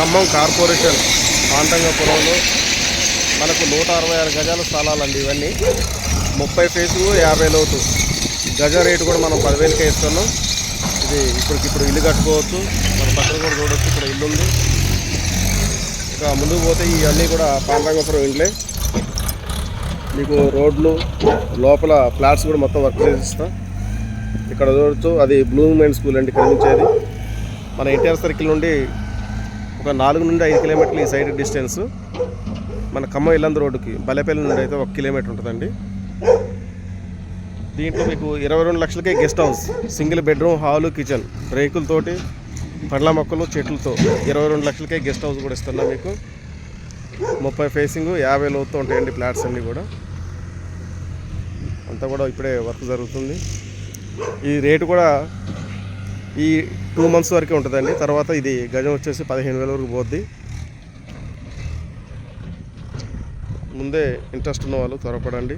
Khammam corporation ఆంతంగపురంలో మనకు నూట అరవై ఆరు గజాల స్థలాలండి ఇవన్నీ. ముప్పై ఫేసు యాభై లోతు. గజ రేటు కూడా మనం పదివేలకే ఇస్తున్నాం. ఇది ఇప్పటికిప్పుడు ఇల్లు కట్టుకోవచ్చు. మన పక్కన కూడా చూడవచ్చు ఇక్కడ ఇల్లు ఉంది. ఇక ముందుకు పోతే ఇవన్నీ కూడా పాంతంగపురం ఇండ్లే. మీకు రోడ్లు లోపల ఫ్లాట్స్ కూడా మొత్తం వర్క్ చేసిస్తాం. ఇక్కడ చూడొచ్చు అది బ్లూ మైండ్ స్కూల్ అండి కనిపించేది మన ఎన్టీఆర్ సర్కిల్ నుండి ఒక నాలుగు నుండి ఐదు కిలోమీటర్లు ఈ సైడ్ డిస్టెన్స్. మన ఖమ్మం ఇల్లంద రోడ్డుకి బలపల్లి నుండి అయితే ఒక కిలోమీటర్ ఉంటుందండి. దీంట్లో మీకు ఇరవై రెండు లక్షలకే guest house single bedroom hall kitchen రేకులతోటి పండ్ల మొక్కలు చెట్లతో ఇరవై రెండు లక్షలకే గెస్ట్ హౌస్ కూడా ఇస్తున్నాం మీకు. ముప్పై ఫేసింగ్ యాభై లోతు ఉంటాయండి ఫ్లాట్స్ అన్నీ కూడా. అంతా కూడా ఇప్పుడే వర్క్ జరుగుతుంది. ఈ రేటు కూడా ఈ టూ మంత్స్ వరకే ఉంటుందండి. తర్వాత ఇది గజం వచ్చేసి పదిహేను వేల వరకు పోద్ది. ముందే ఇంట్రెస్ట్ ఉన్న వాళ్ళు త్వరపడండి.